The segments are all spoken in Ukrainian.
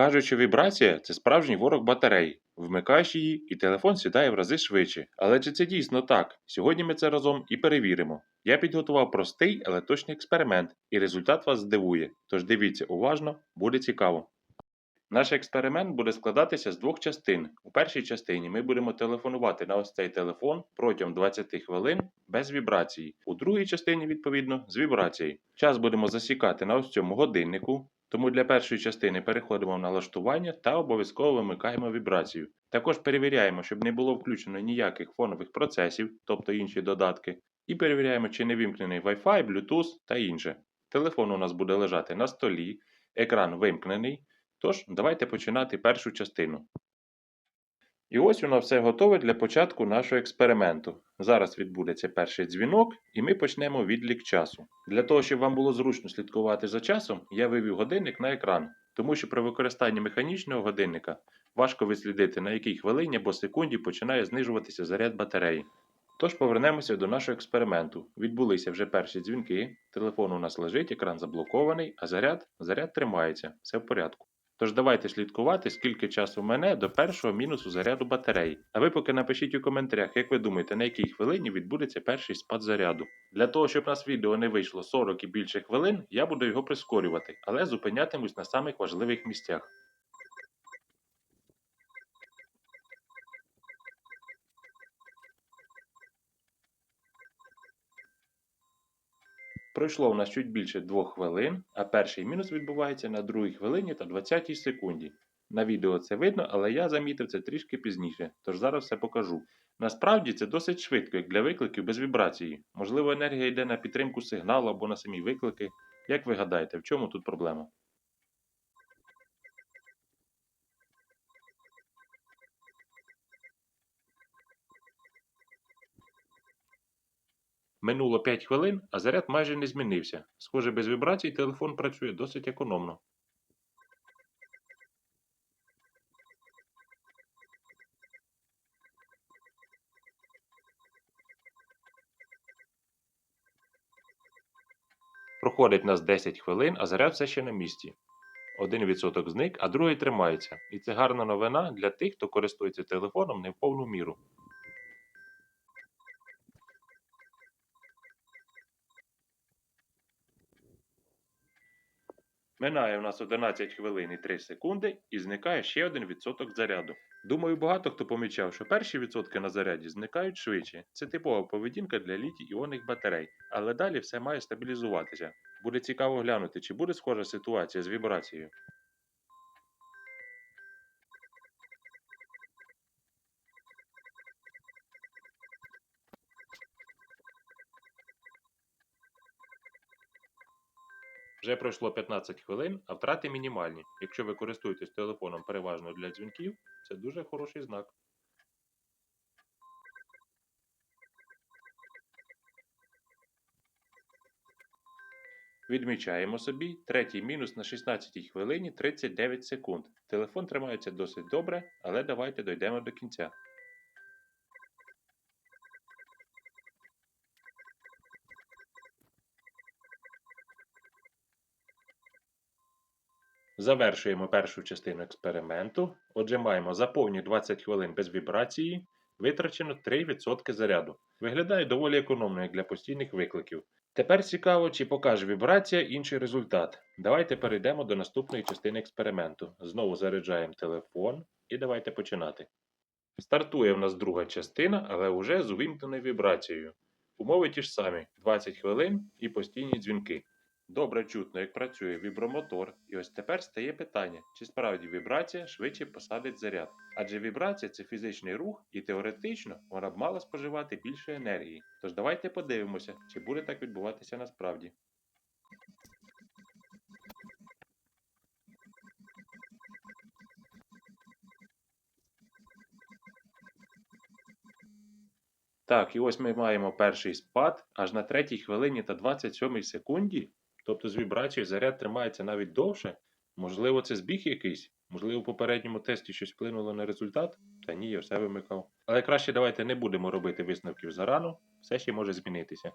Кажуть, що вібрація це справжній ворог батарей. Вмикаєш її, і телефон сідає в рази швидше. Але чи це дійсно так? Сьогодні ми це разом і перевіримо. Я підготував простий, але точний експеримент, і результат вас здивує. Тож дивіться уважно, буде цікаво. Наш експеримент буде складатися з двох частин. У першій частині ми будемо телефонувати на ось цей телефон протягом 20 хвилин без вібрації. У другій частині, відповідно, з вібрацією. Час будемо засікати на ось цьому годиннику. Тому для першої частини переходимо в налаштування та обов'язково вимикаємо вібрацію. Також перевіряємо, щоб не було включено ніяких фонових процесів, тобто інші додатки, і перевіряємо, чи не вимкнений Wi-Fi, Bluetooth та інше. Телефон у нас буде лежати на столі, екран вимкнений. Тож, давайте починати першу частину. І ось у нас все готове для початку нашого експерименту. Зараз відбудеться перший дзвінок, і ми почнемо відлік часу. Для того, щоб вам було зручно слідкувати за часом, я вивів годинник на екран, тому що при використанні механічного годинника важко відслідити, на якій хвилині або секунді починає знижуватися заряд батареї. Тож повернемося до нашого експерименту. Відбулися вже перші дзвінки, телефон у нас лежить, екран заблокований, а заряд, заряд тримається, все в порядку. Тож давайте слідкувати, скільки часу мене до першого мінусу заряду батареї. А ви поки напишіть у коментарях, як ви думаєте, на якій хвилині відбудеться перший спад заряду. Для того, щоб нас відео не вийшло 40 і більше хвилин, я буду його прискорювати, але зупинятимусь на самих важливих місцях. Пройшло у нас чуть більше 2 хвилин, а перший мінус відбувається на 2 хвилині та 20 секунді. На відео це видно, але я замітив це трішки пізніше, тож зараз все покажу. Насправді це досить швидко, як для викликів без вібрації. Можливо, енергія йде на підтримку сигналу або на самі виклики. Як ви гадаєте, в чому тут проблема? Минуло 5 хвилин, а заряд майже не змінився. Схоже, без вібрацій телефон працює досить економно. Проходить нас 10 хвилин, а заряд все ще на місці. Один відсоток зник, а другий тримається. І це гарна новина для тих, хто користується телефоном не в повну міру. Минає у нас 11 хвилин і 3 секунди і зникає ще один відсоток заряду. Думаю, багато хто помічав, що перші відсотки на заряді зникають швидше. Це типова поведінка для літій іонних батарей, але далі все має стабілізуватися. Буде цікаво глянути, чи буде схожа ситуація з вібрацією. Вже пройшло 15 хвилин, а втрати мінімальні. Якщо ви користуєтесь телефоном переважно для дзвінків, це дуже хороший знак. Відмічаємо собі третій мінус на 16 хвилині 39 секунд. Телефон тримається досить добре, але давайте дойдемо до кінця. Завершуємо першу частину експерименту. Отже, маємо за повні 20 хвилин без вібрації, витрачено 3% заряду. Виглядає доволі економно, як для постійних викликів. Тепер цікаво, чи покаже вібрація інший результат. Давайте перейдемо до наступної частини експерименту. Знову заряджаємо телефон і давайте починати. Стартує в нас друга частина, але вже з увімкненою вібрацією. Умови ті ж самі: 20 хвилин і постійні дзвінки. Добре чутно, як працює вібромотор, і ось тепер стає питання, чи справді вібрація швидше посадить заряд. Адже вібрація це фізичний рух, і теоретично вона б мала споживати більше енергії. Тож давайте подивимося, чи буде так відбуватися насправді. Так, і ось ми маємо перший спад аж на третій хвилині та 27 секунді. Тобто з вібрацією заряд тримається навіть довше. Можливо, це збіг якийсь, можливо, в попередньому тесті щось вплинуло на результат, та ні, я все вимикав. Але краще давайте не будемо робити висновків зарано, все ще може змінитися.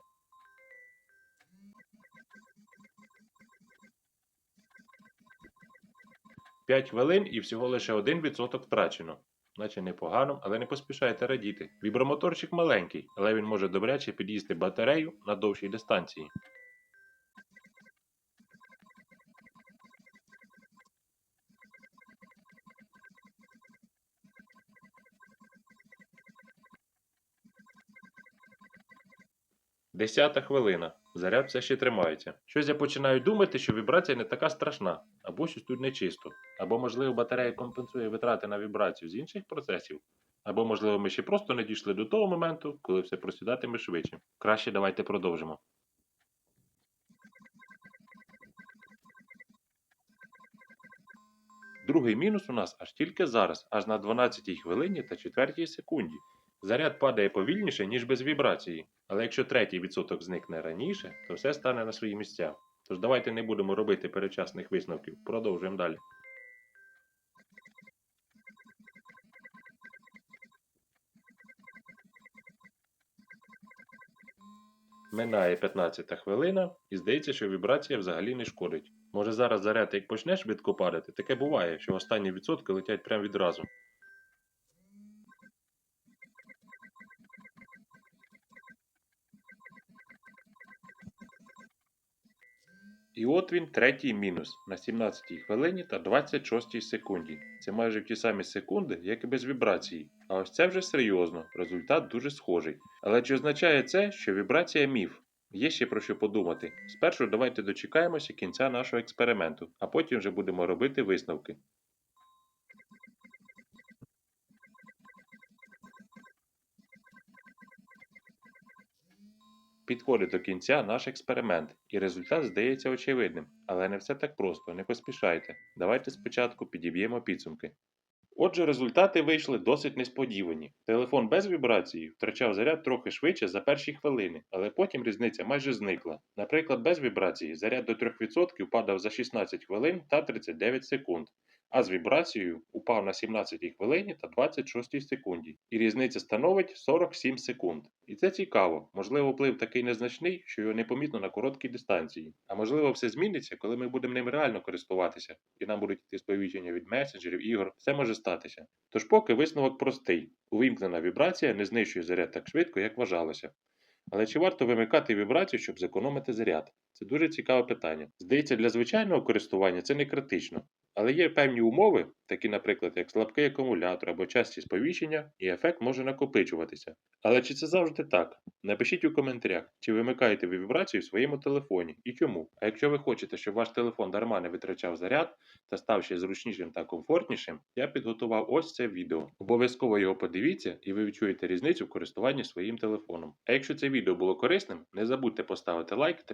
5 хвилин і всього лише 1% втрачено. Наче непогано, але не поспішайте радіти. Вібромоторчик маленький, але він може добряче під'їсти батарею на довшій дистанції. Десята хвилина. Заряд все ще тримається. Щось я починаю думати, що вібрація не така страшна, або щось тут нечисто, або, можливо, батарея компенсує витрати на вібрацію з інших процесів, або, можливо, ми ще просто не дійшли до того моменту, коли все просідатиме швидше. Краще давайте продовжимо. Другий мінус у нас аж тільки зараз, аж на 12 хвилині та 4 секунді. Заряд падає повільніше, ніж без вібрації, але якщо третій відсоток зникне раніше, то все стане на свої місця. Тож давайте не будемо робити перечасних висновків, продовжуємо далі. Минає 15 хвилина, і здається, що вібрація взагалі не шкодить. Може зараз заряд як почне швидко падати, таке буває, що останні відсотки летять прямо відразу. І от він третій мінус на 17 хвилині та 26 секунді. Це майже в ті самі секунди, як і без вібрації. А ось це вже серйозно, результат дуже схожий. Але чи означає це, що вібрація міф? Є ще про що подумати. Спершу давайте дочекаємося кінця нашого експерименту, а потім вже будемо робити висновки. Підходить до кінця наш експеримент, і результат здається очевидним, але не все так просто, не поспішайте. Давайте спочатку підіб'ємо підсумки. Отже, результати вийшли досить несподівані. Телефон без вібрації втрачав заряд трохи швидше за перші хвилини, але потім різниця майже зникла. Наприклад, без вібрації заряд до 3% падав за 16 хвилин та 39 секунд, а з вібрацією упав на 17 хвилині та 26 секунді, і різниця становить 47 секунд. І це цікаво, можливо, вплив такий незначний, що його непомітно на короткій дистанції. А можливо, все зміниться, коли ми будемо ним реально користуватися, і нам будуть йти сповіщення від месенджерів, ігор, все може статися. Тож поки висновок простий: увімкнена вібрація не знищує заряд так швидко, як вважалося. Але чи варто вимикати вібрацію, щоб зекономити заряд? Це дуже цікаве питання. Здається, для звичайного користування це не критично. Але є певні умови, такі, наприклад, як слабкий акумулятор або часті сповіщення, і ефект може накопичуватися. Але чи це завжди так? Напишіть у коментарях, чи вимикаєте ви вібрацію в своєму телефоні і чому. А якщо ви хочете, щоб ваш телефон дарма не витрачав заряд та став ще зручнішим та комфортнішим, я підготував ось це відео. Обов'язково його подивіться і ви відчуєте різницю в користуванні своїм телефоном. А якщо це відео було корисним, не забудьте поставити лайк та